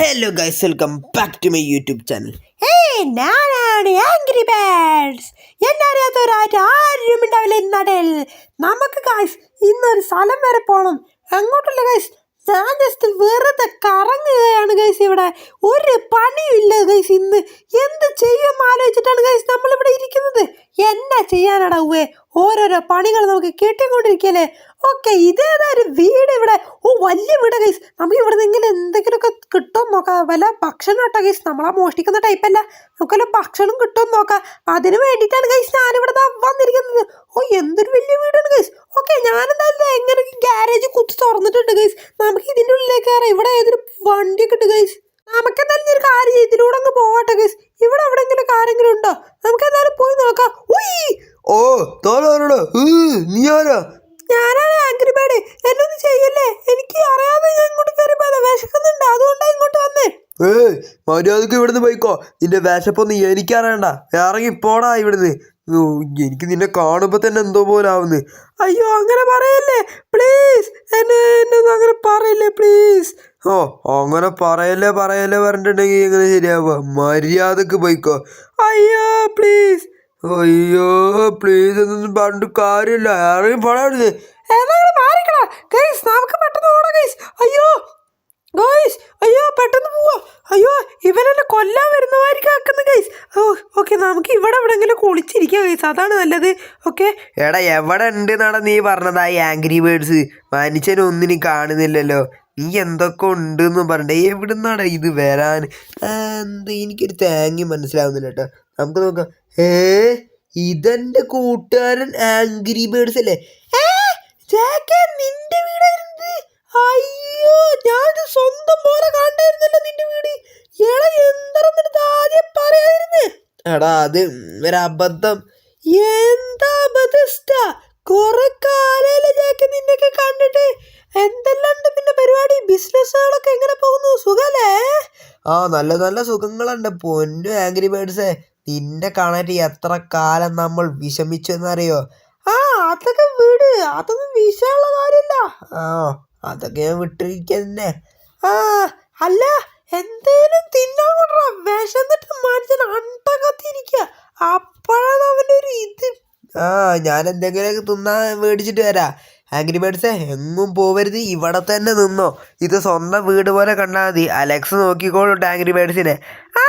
Hello guys welcome back to my YouTube channel ഞാനാണ് angry birds എന്നെ അറിയാത്തവരായിട്ട് ആരും ഉണ്ടാവില്ല ഇന്നടൽ നമുക്ക് ഗൈസ് ഇന്നൊരു സ്ഥലം വരെ പോകണം എങ്ങോട്ടല്ല ഗൈസ് ഞാൻ ജസ്റ്റ് വെറുതെ കറങ്ങുകയാണ് ഗൈസ് ഇവിടെ. ഒരു പണിയില്ല ഗൈസ് ഇന്ന്. എന്ത് ചെയ്യുമെന്ന് ആലോചിച്ചിട്ടാണ് ഗൈസ് നമ്മളിവിടെ ഇരിക്കുന്നത്? എന്നാ ചെയ്യാനാടാ ഉവേ ഓരോരോ പണികൾ നമുക്ക് കിട്ടിക്കൊണ്ടിരിക്കല്ലേ ഓക്കെ ഇതേതാ ഒരു വീട് ഇവിടെ. ഓ വലിയ വീട് കൈസ് നമുക്ക് ഇവിടെ നിന്ന് ഇങ്ങനെ എന്തെങ്കിലുമൊക്കെ കിട്ടും നോക്കാം. വല്ല ഭക്ഷണം കേട്ടോ കൈസ് നമ്മളാ മോഷ്ടിക്കുന്ന ടൈപ്പല്ല നമുക്ക് വല്ല ഭക്ഷണം കിട്ടും നോക്കാം. അതിന് വേണ്ടിയിട്ടാണ് കൈസ് ഞാനിവിടെ വന്നിരിക്കുന്നത്. ഓ എന്തൊരു വലിയ വീടാണ് കൈസ് ഓക്കെ ഞാനെന്തായാലും എങ്ങനെ ഗ്യാരേജ് കുത്തി തുറന്നിട്ടുണ്ട് കൈസ് നമുക്ക് ഇതിന്റെ ഉള്ളിലേക്ക് കയറാം ഇവിടെ ഏതൊരു വണ്ടിയൊക്കെ ഉണ്ട് ഗൈസ് നമുക്ക് എന്തായാലും ഒരു കാര്യം ഇതിലൂടെ ഒന്ന് പോകട്ടെ ഗൈസ് ഇവിടെ എവിടെയെങ്കിലും ആരെങ്കിലും ഉണ്ടോ? നമുക്ക് എന്തായാലും പോയി നോക്കാം. ഉയ്യ് ഓ തോലോരോടോ നീ ആരാ? ഞാനാണ് ആംഗ്രി ബേഡ് എന്നെ ഒന്നും ചെയ്യല്ലേ? എനിക്ക് അറിയാതെ ഞാൻ ഇങ്ങോട്ട് കയറി പോയതാ വിശക്കുന്നുണ്ട്. അതുകൊണ്ടാണ് ഇങ്ങോട്ട് വന്നേ. ഏയ് മര്യാദയ്ക്ക് ഇവിടുന്ന് പോയിക്കോ. നിന്റെ വിശപ്പൊന്നും എനിക്കറിയണ്ട. ഇറങ്ങി പോടാ ഇവിടുന്ന്. എനിക്ക് നിന്നെ കാണുമ്പോൾ തന്നെ എന്തോ പോലെ ആവുന്നു അയ്യോ അങ്ങനെ പറയല്ലേ? പ്ലീസ് എന്നെ എന്നെ അങ്ങനെ പറയല്ലേ പ്ലീസ് ഓ അങ്ങനെ പറയല്ലേ പറയല്ലേ പറഞ്ഞിട്ടുണ്ടെങ്കിൽ എങ്ങനെ ശരിയാവുക? മര്യാദയ്ക്ക് പോയിക്കോ. അയ്യോ പ്ലീസ് അയ്യോ പ്ലീസ് എന്നൊന്നും പറഞ്ഞിട്ട് കാര്യമില്ല. ആരെയും മാറിക്കടാ. നമുക്ക് പെട്ടെന്ന് ഓടാം അയ്യോ ഗൈസ് അയ്യോ പെട്ടെന്ന് പോവാ. അയ്യോ ഇവനെന്നെ കൊല്ലാൻ വരുന്നവരിക്കും ആക്കുന്നു ഗൈസ് ഓ ഓക്കെ നമുക്ക് ഇവിടെ എവിടെങ്കിലും കുളിച്ചിരിക്കാം ഗൈസ് അതാണ് നല്ലത്. ഓക്കെ എടാ എവിടെ ഉണ്ട് എന്നാണ് നീ പറഞ്ഞത് ആ ആംഗ്രി ബേഡ്സ് മനുഷ്യനെ ഒന്നിനും കാണുന്നില്ലല്ലോ. നീ എന്തൊക്കെ ഉണ്ട് എന്ന് പറഞ്ഞിട്ട് എവിടുന്നാടാ ഇത് വരാൻ? എന്താ എനിക്കൊരു താങ്ങി മനസ്സിലാവുന്നില്ല കേട്ടോ. നമുക്ക് നോക്കാം. ഏ ഇതെന്റെ കൂട്ടുകാരൻ ആംഗ്രി ബേർഡ്സ് അല്ലേ? നിന്റെ വീടായിരുന്നത് അയ്യോ. ഞാൻ സ്വന്തം പോലെ കണ്ടായിരുന്നല്ലോ നിന്റെ വീട്. എടാ എന്താണെന്ന് ആദ്യം പറയാതിരുന്നേ? എടാ അത് ഒരബദ്ധം എന്താ ബദസ്റ്റ കുറെ കാലല്ലേ ജാക്ക് നിന്നൊക്കെ കണ്ടിട്ട്. എന്തെല്ലാം ഉണ്ട് പിന്നെ പരിപാടി? ബിസിനസ്സുകളൊക്കെ എങ്ങനെ പോകുന്നു? സുഖല്ലേ? ആ നല്ല നല്ല സുഖങ്ങളുണ്ട്. പൊന്നു ആംഗ്രി ബേഡ്സേ നിന്നെ കാണാനായിട്ട് എത്ര കാലം നമ്മൾ വിഷമിച്ചു എന്നറിയോ ആ അതൊക്കെ വീട്. അതൊന്നും വിഷമുള്ള കാര്യമില്ല ആ. അതൊക്കെ ഞാൻ വിട്ടിരിക്കുക തന്നെ ആ അല്ല എന്തേലും തിന്നാൻ കൊണ്ടുവാ വിശന്നിട്ട് മനുഷ്യൻ അണ്ട കത്തിയിരിക്കുക അപ്പോഴാണ് അവന്റെ ഒരു ഇത്. ആ ഞാൻ എന്തെങ്കിലുമൊക്കെ തിന്നാൻ മേടിച്ചിട്ട് വരാം. ആംഗ്രി ബേഡ്സേ എങ്ങും പോവരുത്. ഇവിടെ തന്നെ നിന്നോ. ഇത് സ്വന്തം വീട് പോലെ കണ്ടാൽ മതി. അലക്സ് നോക്കിക്കോളൂ ആംഗ്രി ബേഡ്സിനെ ആ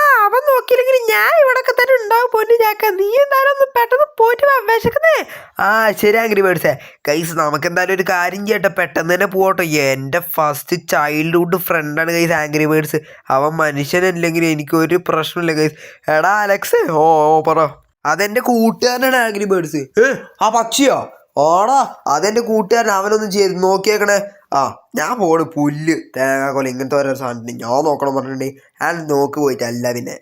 അവൻ നോക്കിയില്ലെങ്കിൽ ഞാൻ ഇവിടൊക്കെ തന്നെ ഉണ്ടാവും പൊന്നു ചാക്ക. നീ എന്തായാലും ഒന്ന് പെട്ടെന്ന് പോയിട്ട് വാ ആ ശരി ആംഗ്രി ബേഡ്സേ കൈസ് നമുക്ക് എന്തായാലും ഒരു കാര്യം ചെയ്യട്ടെ. പെട്ടെന്ന് തന്നെ പോകട്ടോ എന്റെ ഫസ്റ്റ് ചൈൽഡ്ഹുഡ് ഫ്രണ്ടാണ് കൈസ് ആംഗ്രി ബേഡ്സ് അവൻ മനുഷ്യനല്ലെങ്കിൽ എനിക്ക് ഒരു പ്രശ്നമില്ല കൈസ് എടാ അലക്സ് ഓ ഓ പറ. അതെന്റെ കൂട്ടുകാരനാണ് ആംഗ്രി ബേഡ്സ് ഏ ആ പക്ഷിയോ? ഓടാ അതെന്റെ കൂട്ടുകാരൻ അവനൊന്നും ചെയ്ത് നോക്കിയേക്കണേ. ആ ഞാൻ പോണ്. പുല്ല് തേങ്ങാക്കോല ഇങ്ങനത്തെ ഓരോ സാധനത്തിന് ഞാൻ നോക്കണം പറഞ്ഞിട്ടുണ്ടെങ്കിൽ. ഞാൻ നോക്ക് പോയിട്ടല്ല പിന്നെ.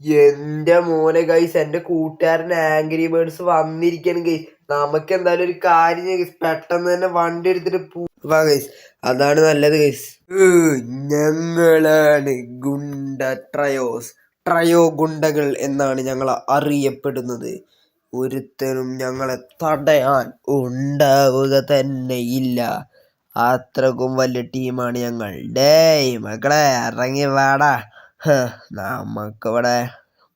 എന്റെ മോനെ ഗൈസ് എന്റെ കൂട്ടുകാരൻ ആംഗ്രി ബേർഡ്സ് വന്നിരിക്കണം ഗൈസ് നമുക്ക് എന്തായാലും ഒരു കാര്യം പെട്ടെന്ന് തന്നെ വണ്ടി എടുത്തിട്ട് പോവാ ഗൈസ് അതാണ് നല്ലത് ഗൈസ് ഞങ്ങളാണ് ഗുണ്ട ട്രയോസ്. ട്രയോ ഗുണ്ടകൾ എന്നാണ് ഞങ്ങൾ അറിയപ്പെടുന്നത്. ഒരുത്തനും ഞങ്ങളെ തടയാൻ ഉണ്ടാവുക തന്നെ ഇല്ല അത്രക്കും വലിയ ടീമാണ് ഞങ്ങൾ. ഡേയ് മക്കളെ ഇറങ്ങി വാടാ. നമുക്കിവിടെ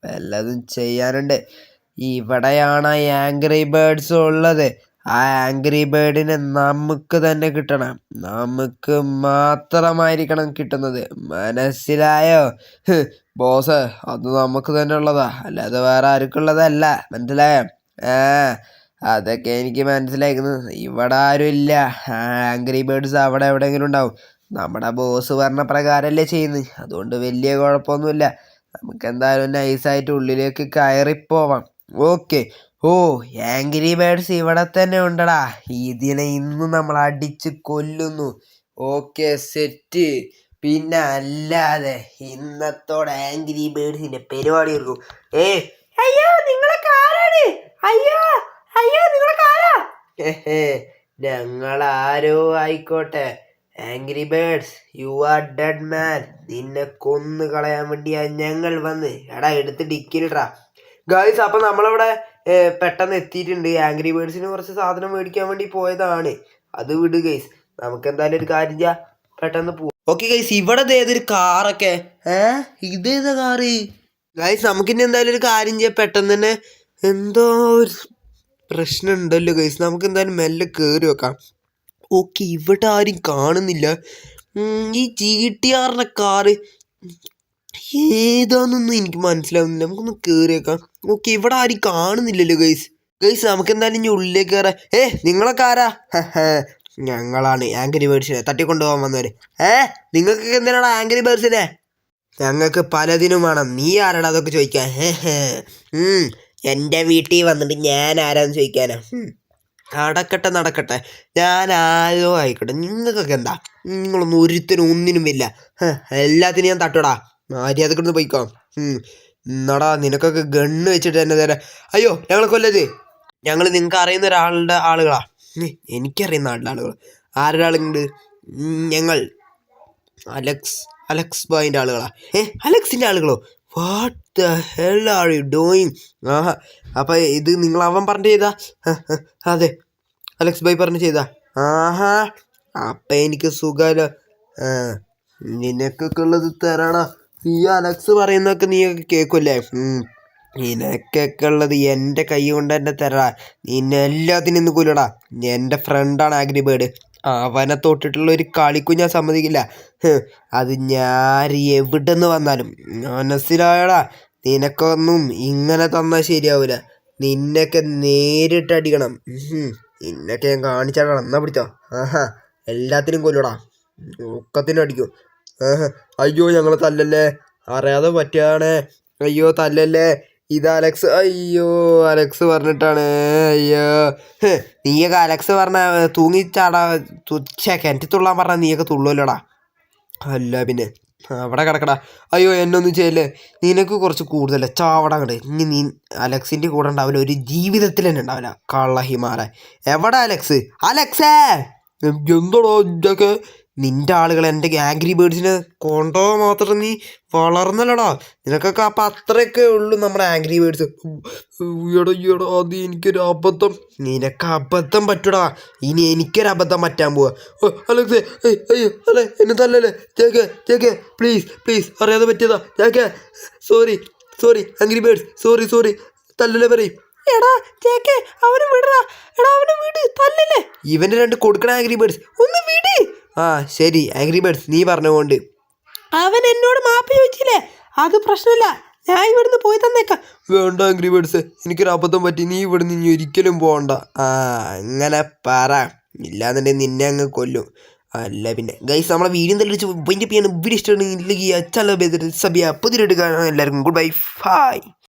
വല്ലതും ചെയ്യാനുണ്ട്. ഇവിടെയാണ് ആംഗ്രി ബേർഡ്സ് ഉള്ളത്. ആ ആംഗ്രി ബേർഡിനെ നമുക്ക് തന്നെ കിട്ടണം. നമുക്ക് മാത്രമായിരിക്കണം കിട്ടുന്നത്. മനസ്സിലായോ? ബോസ് അത് നമുക്ക് തന്നെ ഉള്ളതാ. അല്ലാതെ വേറെ ആർക്കുള്ളതല്ല മനസ്സിലായോ? ആ അതൊക്കെ എനിക്ക് മനസ്സിലാക്കുന്നത് ഇവിടെ ആരും ഇല്ല. ആംഗ്രി ബേർഡ്സ് അവിടെ എവിടെയെങ്കിലും ഉണ്ടാവും. നമ്മുടെ ബോസ് പറഞ്ഞ പ്രകാരമല്ലേ ചെയ്യുന്നത്. അതുകൊണ്ട് വലിയ കുഴപ്പമൊന്നുമില്ല. നമുക്ക് എന്തായാലും നൈസായിട്ട് ഉള്ളിലേക്ക് പോവാം. ഓക്കെ ഓ ആംഗ്രി ബേർഡ്സ് ഇവിടെ തന്നെ ഉണ്ടടാ. ഇതിനെ ഇന്ന് നമ്മൾ അടിച്ച് കൊല്ലുന്നു. ഓക്കെ സെറ്റ് പിന്നെ അല്ലാതെ ഇന്നത്തോടെ ആംഗ്രി ബേർഡ്സിന്റെ പരിപാടി എടുക്കും ഏ അയ്യോ നിങ്ങളൊക്കെ ആരാണ്? അയ്യോ അയ്യോ നിങ്ങളൊക്കെ ആരാ? ഞങ്ങൾ ആരോ ആയിക്കോട്ടെ. Angry birds you are dead man നിന്നെ കൊന്നു കളയാൻ വേണ്ടിയാ ഞങ്ങൾ വന്ന്. എടാ എടുത്ത് ഡിക്കിലിട്ടാ ഗായ്സ് അപ്പൊ നമ്മളവിടെ പെട്ടെന്ന് എത്തിയിട്ടുണ്ട്. ആംഗ്രി ബേഡ്സിന് കുറച്ച് സാധനം മേടിക്കാൻ വേണ്ടി പോയതാണ്. അത് വിട് ഗൈസ് നമുക്ക് എന്തായാലും ഒരു കാര്യം ചെയ്യാം. പെട്ടെന്ന് പോവാം ഓക്കെ ഗൈസ് ഇവിടെ ഏതൊരു കാറൊക്കെ ഏ ഇതേതാ കാറ് ഗൈസ് നമുക്കിനി എന്തായാലും ഒരു കാര്യം ചെയ്യാം. പെട്ടെന്ന് തന്നെ എന്തോ ഒരു പ്രശ്നം ഉണ്ടല്ലോ ഗൈസ് നമുക്ക് എന്തായാലും മെല്ലെ കയറി വെക്കാം. ഓക്കെ ഇവിടെ ആരും കാണുന്നില്ല. ഈ ജി ടി ആറിന്റെ കാറ് ഏതാന്നൊന്നും എനിക്ക് മനസ്സിലാവുന്നില്ല. നമുക്കൊന്ന് കയറിയേക്കാം ഓക്കെ ഇവിടെ ആരും കാണുന്നില്ലല്ലോ ഗൈസ് ഗൈസ് നമുക്ക് എന്തായാലും ഇനി ഉള്ളിലേക്ക് കയറാം ഏ നിങ്ങളൊക്കെ ആരാ? ഞങ്ങളാണ് ആങ്കരി ബേഡ്സിനെ തട്ടിക്കൊണ്ടുപോകാൻ വന്നവര്. ഏ നിങ്ങൾക്ക് എന്തിനാണ് ആങ്കരി ബേഡ്സിനെ ഞങ്ങൾക്ക് പലതിനും വേണം. നീ ആരാടാ? അതൊക്കെ ചോദിക്കാൻ. എന്റെ വീട്ടിൽ വന്നിട്ട് ഞാൻ ആരാന്ന് ചോദിക്കാനാ. നടക്കട്ടെ നടക്കട്ടെ. ഞാൻ ആരോ ആയിക്കോട്ടെ. നിങ്ങൾക്കൊക്കെ എന്താ? നിങ്ങളൊന്നും ഒരുത്തിനും ഒന്നിനും ഇല്ല എല്ലാത്തിനും ഞാൻ തട്ടടാ മര്യാദക്കൊന്ന് പോയിക്കോ. എന്നടാ നിനക്കൊക്കെ ഗണ്ണ് വെച്ചിട്ട് തന്നെ തരാം. അയ്യോ ഞങ്ങൾ കൊല്ലത് ഞങ്ങൾ നിങ്ങൾക്ക് അറിയുന്ന ഒരാളുടെ ആളുകളാ. എനിക്കറിയുന്ന ആളുടെ ആളുകൾ ആരുടെ ആളുണ്ട് ഞങ്ങൾ. അലക്സ്. അലക്സ് ബോയിന്റെ ആളുകളാ. ഏ അലക്സിന്റെ ആളുകളോ? What? The hell are you doing ആഹാ അപ്പം ഇത് നിങ്ങൾ അവൻ പറഞ്ഞു ചെയ്താ? അതെ അലക്സ് ബൈ പറഞ്ഞു ചെയ്താ. ആഹാ അപ്പം എനിക്ക് സുഖമല്ലോ നിനക്കൊക്കെ ഉള്ളത് തരണ? ഈ അലക്സ് പറയുന്നതൊക്കെ നീയൊക്കെ കേൾക്കുമല്ലേ ഉം. നിനക്കൊക്കെ ഉള്ളത് എന്റെ കൈ കൊണ്ട് തന്നെ തരാ നിന്നെല്ലാത്തിനും ഇന്ന് കൊല്ലടാ. എന്റെ ഫ്രണ്ടാണ് ആഗ്രി ബേഡ് അവനെ തൊട്ടിട്ടുള്ള ഒരു കളിക്കും ഞാൻ സമ്മതിക്കില്ല. അത് ഞാൻ എവിടെ നിന്ന് വന്നാലും മനസ്സിലായടാ. നിനക്കൊന്നും ഇങ്ങനെ തന്നാൽ ശരിയാവില്ല നിന്നൊക്കെ നേരിട്ട് അടിക്കണം. ഉഹും. നിന്നൊക്കെ ഞാൻ കാണിച്ചാടാ എന്നാ പിടിച്ചോ? ആഹാ. എല്ലാത്തിനും കൊല്ലടാ. ഒക്കത്തിനും അടിക്കും. അയ്യോ ഞങ്ങൾ തല്ലല്ലേ? അറിയാതെ പറ്റുകയാണ്. അയ്യോ തല്ലല്ലേ? ഇത് അലക്സ്. അയ്യോ അലക്സ് പറഞ്ഞിട്ടാണ്. അയ്യോ. നീയൊക്കെ അലക്സ് പറഞ്ഞ തൂങ്ങിച്ചാടാ. തുച്ഛ കിണറ്റി തുള്ളാൻ പറഞ്ഞാൽ നീയൊക്കെ തുള്ളുമല്ലോടാ അല്ല പിന്നെ. അവിടെ കിടക്കടാ. അയ്യോ എന്നൊന്നും ചെയ്യല്ലേ? നിനക്ക് കുറച്ച് കൂടുതലേ. ചാവട അങ്ങട്. ഇനി നീ അലക്സിന്റെ കൂടെ ഉണ്ടാവില്ല. ഒരു ജീവിതത്തിൽ തന്നെ ഉണ്ടാവില്ല. കള്ള ഹിമാറ എവിടെ അലക്സ്? അലക്സേ! എന്തോടോ ഇതൊക്കെ? നിന്റെ ആളുകൾ എന്റെ ആംഗ്രി ബേർഡ്സിനെ കൊണ്ടോ മാത്രം നീ വളർന്നല്ലടാ. നിനക്കൊക്കെ അപ്പം അത്രയൊക്കെ ഉള്ളൂ നമ്മുടെ ആംഗ്രി ബേർഡ്സ് ഈടാ അത് എനിക്കൊരു അബദ്ധം. നിനക്ക് അബദ്ധം പറ്റൂടാ. ഇനി എനിക്കൊരു അബദ്ധം പറ്റാൻ പോവാ. അലക്സേ അയ്യോ അല്ലേ എന്നെ തല്ലല്ലേ? ചേക്കേ ചേക്കേ പ്ലീസ് പ്ലീസ് അറിയാതെ പറ്റിയതാ. ചേക്കേ sorry sorry angry birds sorry sorry തല്ലല്ലേ പറയും? എടാ ചേക്കെ അവന് വിടടാ. എടാ അവന് വിട് തല്ലല്ലേ? ഇവന്റെ രണ്ട് കൊടുക്കണ ആംഗ്രി ബേർഡ്സ് ഒന്ന് വിട്. ആ ശരി. ആംഗ്രി ബേർഡ്സ് നീ പറഞ്ഞുകൊണ്ട്. അവൻ എന്നോട് മാപ്പ് ചോദിച്ചില്ലേ? അത് പ്രശ്നമില്ല. ഞാൻ ഇവിടുന്ന് പോയി തന്നേക്കാം. വേണ്ട ആംഗ്രി ബേർഡ്സ് എനിക്കൊരു അബദ്ധം പറ്റി. നീ ഇവിടെ ഇനി ഒരിക്കലും പോകണ്ട ആ അങ്ങനെ പറ. ഇല്ലാന്നുണ്ടെങ്കിൽ നിന്നെ അങ്ങ് കൊല്ലും. അല്ല പിന്നെ. ഗൈസ് നമ്മളെ വീഡിയോ തെളിച്ച് പോയിന്റ് ചെയ്യാൻ വീഡിയോ അച്ഛല്ല സബിയ പുതിയ എല്ലാവർക്കും ഗുഡ് ബൈ ഫൈ